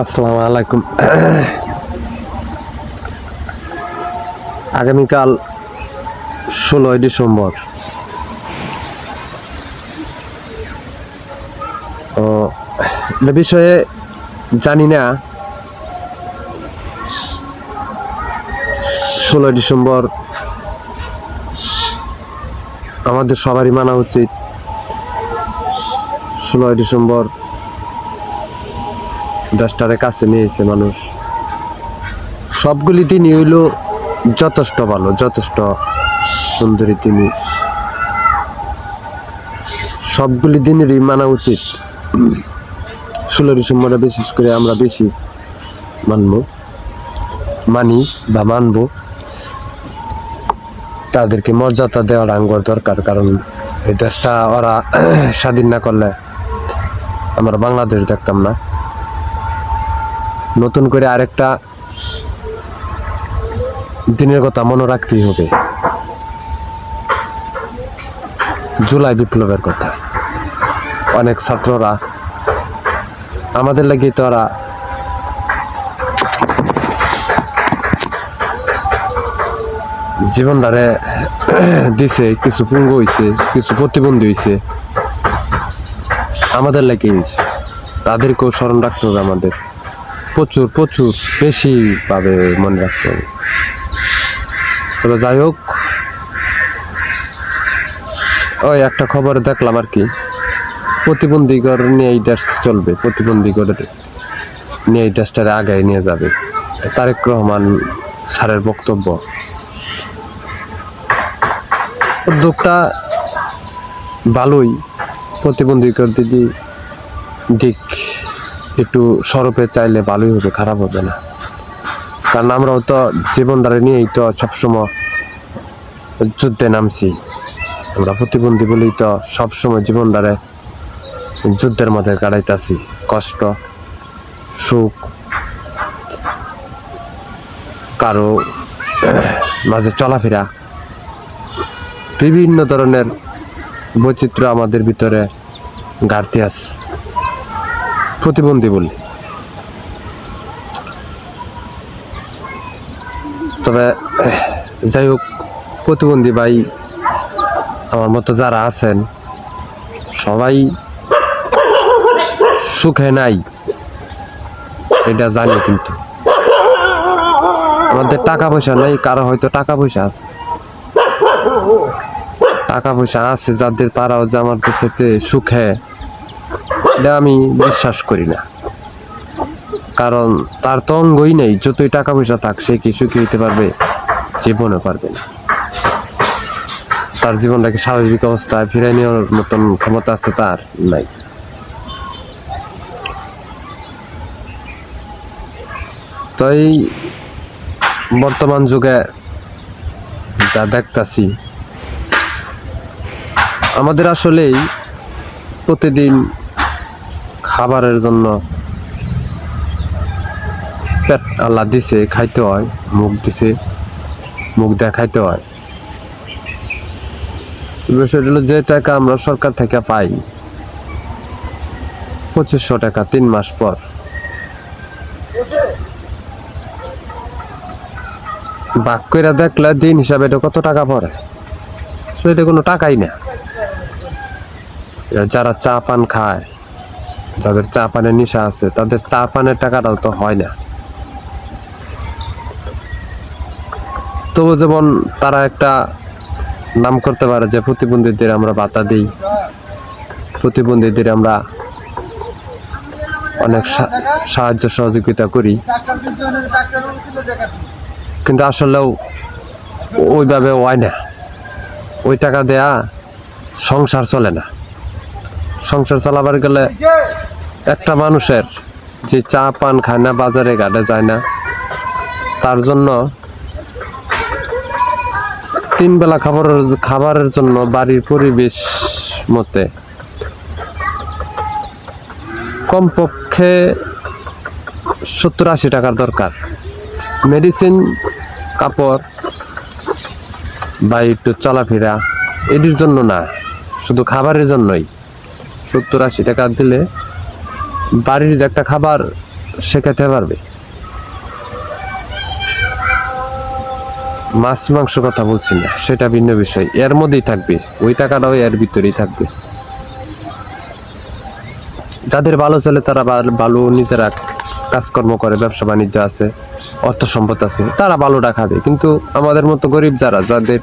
আসসালামু আলাইকুম। আগামীকাল ষোলোই ডিসেম্বর। ও, এ বিষয়ে জানি না। ষোলোই ডিসেম্বর আমাদের সবারই মানা উচিত। ষোলোই ডিসেম্বর দেশটারে কাছে নিয়েছে মানুষ। সবগুলি দিনই হইল যথেষ্ট ভালো, যথেষ্ট সুন্দরী তিনি সবগুলি দিনেরই মানা উচিত। ষোলো ডিসেম্বরে বিশেষ করে আমরা বেশি মানব, মানি বা মানব। তাদেরকে মর্যাদা দেওয়ার আঙ্গর দরকার, কারণ এই দেশটা ওরা স্বাধীন না করলে আমরা বাংলাদেশ দেখতাম না। নতুন করে আরেকটা দিনের কথা মনে রাখতেই হবে। জুলাই বিপ্লবের কথা। অনেক ছাত্ররা আমাদের লাগে তো ওরা জীবনটারে দিছে, কিছু পুঙ্গ হয়েছে কিছু প্রতিবন্ধী হয়েছে আমাদের লাগে তাদেরকেও স্মরণ রাখতে হবে আমাদের। প্রচুর প্রচুর বেশি ভাবে মনে রাখতে হবে। তবে যাই হোক, ওই একটা খবর দেখলাম আর কি। প্রতিবন্ধীগর নিয়ে এই দেশ চলবে প্রতিবন্ধীগর নিয়ে এই দেশটারে আগায় নিয়ে যাবে। তারেক রহমান স্যারের বক্তব্য। উদ্যোগটা ভালোই প্রতিবন্ধীকর দিদি দিক। একটু সরপে চাইলে ভালোই হবে, খারাপ হবে না। কারণ আমরাও তো জীবনটারে নিয়েই তো সবসময় যুদ্ধে নামছি। আমরা প্রতিবন্ধী বলেই তো সবসময় জীবনটারে যুদ্ধের মধ্যে কাটাইতাছি। কষ্ট, সুখ, কারও মাঝে চলাফেরা, বিভিন্ন ধরনের বৈচিত্র্য আমাদের ভিতরে ঘাটতি আছে। প্রতিবন্ধী বলি। তবে, যাই হোক, প্রতিবন্ধী ভাই আমার মতো যারা আছেন, সবাই সুখে নাই, এটা জানি কিন্তু। আমাদের টাকা পয়সা নেই, কারও হয়তো টাকা পয়সা আছে। টাকা পয়সা আছে যাদের, তারাও যে আমার কাছে সুখে। এটা আমি বিশ্বাস করি না। কারণ তার তো অঙ্গই নেই, যতই টাকা পয়সা থাক, সে কিছু কি হইতে পারবে? জীবনে পারবে না। তার জীবনটাকে স্বাভাবিক অবস্থায় ফিরিয়ে নেওয়ার মতন ক্ষমতা আছে তার নাই। তো এই বর্তমান যুগে যা দেখতাছি, আমাদের আসলেই প্রতিদিন খাবারের জন্য পেট আল্লাহ দিছে, খাইতে হয়, মুখ দিছে, মুখ দেখাইতে হয়। বিষয়টা হলো যে টাকা আমরা সরকার থেকে পাই, পঁচিশশো টাকা তিন মাস পর। বাক করে দেখলে দিন হিসাবে এটা কত টাকা পড়ে? সেটা কোনো টাকাই না। যারা চা পান খায় যাদের চা পানের নেশা আছে, তাদের চা পানের টাকাটাও তো হয় না। তবু যেমন তারা একটা নাম করতে পারে যে, প্রতিবন্ধীদের আমরা বাতা দিই। প্রতিবন্ধীদের আমরা অনেক সাহায্য সহযোগিতা করি। কিন্তু আসলেও ওইভাবে হয় না। ওই টাকা দেয়া সংসার চলে না। সংসার চালাবার গেলে একটা মানুষের যে চা পান খায় না, বাজারে ঘাটে যায় না, তার জন্য তিন বেলা খাবারের খাবারের জন্য বাড়ির পরিবেশ মতে কমপক্ষে সত্তর আশি টাকার দরকার। মেডিসিন, কাপড় বা একটু চলাফেরা, এটির জন্য না, শুধু খাবারের জন্যই। সত্তর আশি টাকা দিলে বাড়ির যে একটা খাবার শেখাতে পারবে। মাছ মাংস কথা বলছি না, সেটা ভিন্ন বিষয়। এর মধ্যেই থাকবে, ওই টাকাটাও এর ভিতরেই থাকবে। যাদের ভালো চলে তারা ভালো নিজেরা কাজকর্ম করে, ব্যবসা বাণিজ্য আছে, অর্থ সম্পদ আছে, তারা ভালোটা খাবে। কিন্তু আমাদের মতো গরিব যারা, যাদের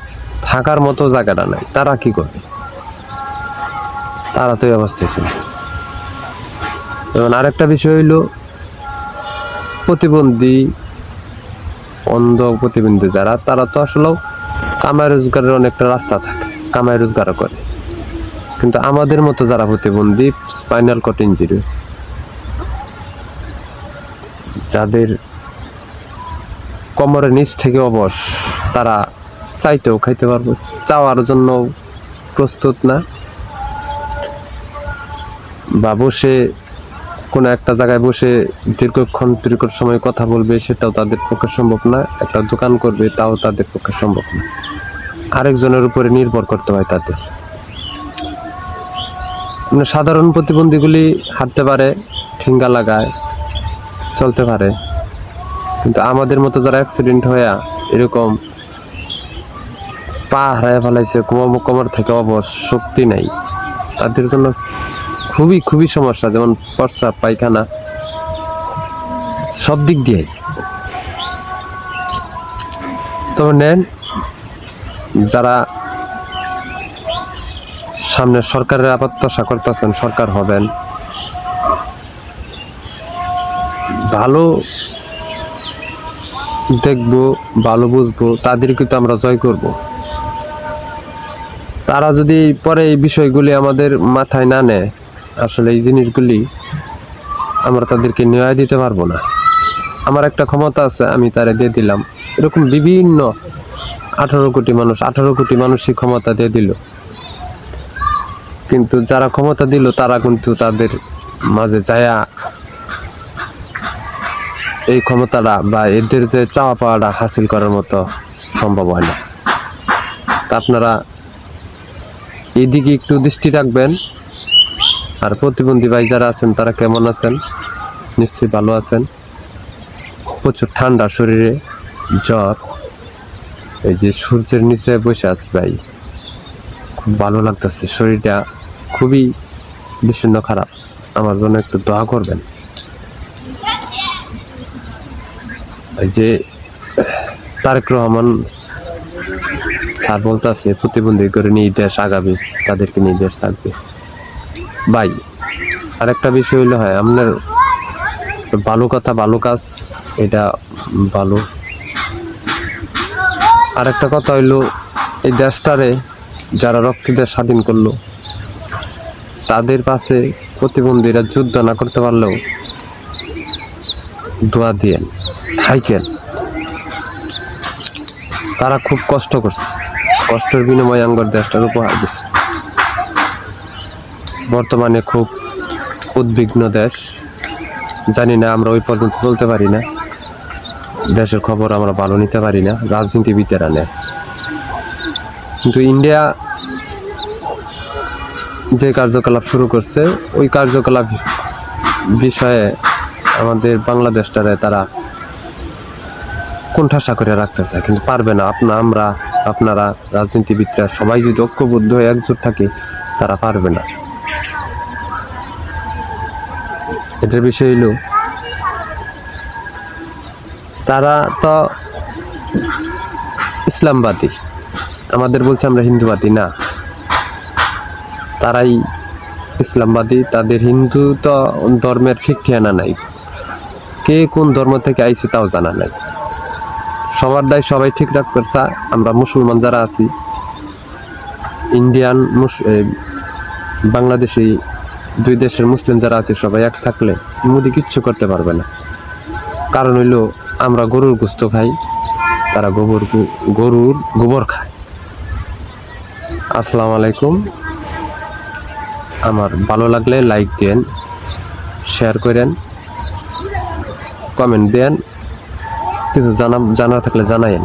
থাকার মতো জায়গাটা নাই, তারা কি করবে? তারা তো এই অবস্থায় ছিল। এবং আরেকটা বিষয় হইল, প্রতিবন্ধী, অন্ধ প্রতিবন্ধী যারা, তারা তো আসলেও কামাই রোজগারের অনেকটা রাস্তা থাকে, কামাই রোজগারও করে। কিন্তু আমাদের মতো যারা প্রতিবন্ধী, স্পাইনাল কট ইঞ্জুরি, যাদের কোমরের নিচ থেকে অবশ, তারা চাইতেও খাইতে পারব, চাওয়ার জন্য প্রস্তুত না। বা বসে কোনো একটা জায়গায় বসে দীর্ঘক্ষণ, দীর্ঘ সময় কথা বলবে, সেটাও তাদের পক্ষে সম্ভব না। একটা দোকান করবে, তাও তাদের পক্ষে সম্ভব না। আরেকজনের উপরে নির্ভর করতে হয় তাদের। মানে সাধারণ প্রতিবন্ধীগুলি হাঁটতে পারে, ঠেঙ্গা লাগায়, চলতে পারে। কিন্তু আমাদের মতো যারা অ্যাক্সিডেন্ট হয়ে এরকম পা হারায় ফেলাইছে কোমর থেকে অবশ, শক্তি নাই, তাদের জন্য খুবই খুবই সমস্যা, যেমন প্রস্রাব পায়খানা, সব দিক দিয়ে। তবে নেন, যারা সামনে সরকারের আশা করতেছেন, সরকার হবেন। ভালো দেখব, ভালো বুঝব, তাদেরকে তো আমরা জয় করব। তারা যদি পরে এই বিষয়গুলি আমাদের মাথায় না নেয় আসলে এই জিনিসগুলি আমরা তাদেরকে ন্যায় দিতে পারব না। আমার একটা ক্ষমতা আছে, আমি তারে দিয়ে দিলাম। এরকম বিভিন্ন আঠারো কোটি মানুষ, আঠারো কোটি মানুষই ক্ষমতা দিয়ে দিল। কিন্তু যারা ক্ষমতা দিল, তারা কিন্তু তাদের মাঝে যায়া এই ক্ষমতাটা বা এদের যে চাওয়া পাওয়াটা হাসিল করার মতো সম্ভব হয় না। তা আপনারা এদিকে একটু দৃষ্টি রাখবেন। আর প্রতিবন্ধী ভাই যারা আছেন, তারা কেমন আছেন? নিশ্চয়ই ভালো আছেন। প্রচুর ঠান্ডা শরীরে, জ্বর। এই যে সূর্যের নিচে বসে আছি ভাই, খুব ভালো লাগতেছে। শরীরটা খুবই বিষণ্ণ খারাপ। আমার জন্য একটু দোয়া করবেন। এই যে তারেক রহমান স্যার বলতেছে, প্রতিবন্ধী করে নিয়ে দেশ আগাবে, তাদেরকে নিয়ে দেশ থাকবে। ভাই, আরেকটা বিষয় হইল হয়, আপনার ভালো কথা ভালো কাজ, এটা ভালো আরেকটা কথা হইল, এই দেশটারে যারা রক্ত দিয়ে স্বাধীন করল, তাদের পাশে প্রতিবন্ধীরা যুদ্ধ না করতে পারলেও দোয়া দিয়েন থাইকেন তারা খুব কষ্ট করছে, কষ্টের বিনিময়ে আঙ্গর দেশটার উপহার দিচ্ছে বর্তমানে খুব উদ্বিগ্ন দেশ। জানি না, আমরা ওই পর্যন্ত চলতে পারি না। দেশের খবর আমরা ভালো নিতে পারি না, রাজনীতিবিদেরা নেয়। কিন্তু ইন্ডিয়া যে কার্যকলাপ শুরু করছে, ওই কার্যকলাপ বিষয়ে আমাদের বাংলাদেশটারে তারা কোণঠাসা করে রাখতে চায় কিন্তু পারবে না, আপনা, আমরা, আপনারা রাজনীতিবিদরা সবাই যদি ঐক্যবদ্ধ হয়ে একজোট থাকি, তারা পারবে না। এটার বিষয় হলো তারা তো ইসলামবাদী। আমাদের বলছে আমরা হিন্দুবাদী, না। তারাই ইসলামবাদী, তাদের হিন্দু তো ধর্মের ঠিক ঠিকানা নাই। কে কোন ধর্ম থেকে আইছে তাও জানা নাই। সবার দায় সবাই ঠিক চায় আমরা মুসলমান যারা আছি, ইন্ডিয়ান বাংলাদেশি দুই দেশের মুসলিম যারা আছে, সবাই এক থাকলে মোদি কিচ্ছু করতে পারবে না। কারণ হইল, আমরা গরুর গোস্ত খাই, তারা গোবর গরুর গোবর খায়। আসসালামু আলাইকুম। আমার ভালো লাগলে লাইক দেন, শেয়ার করেন, কমেন্ট দেন, কিছু জানা জানা থাকলে জানাইন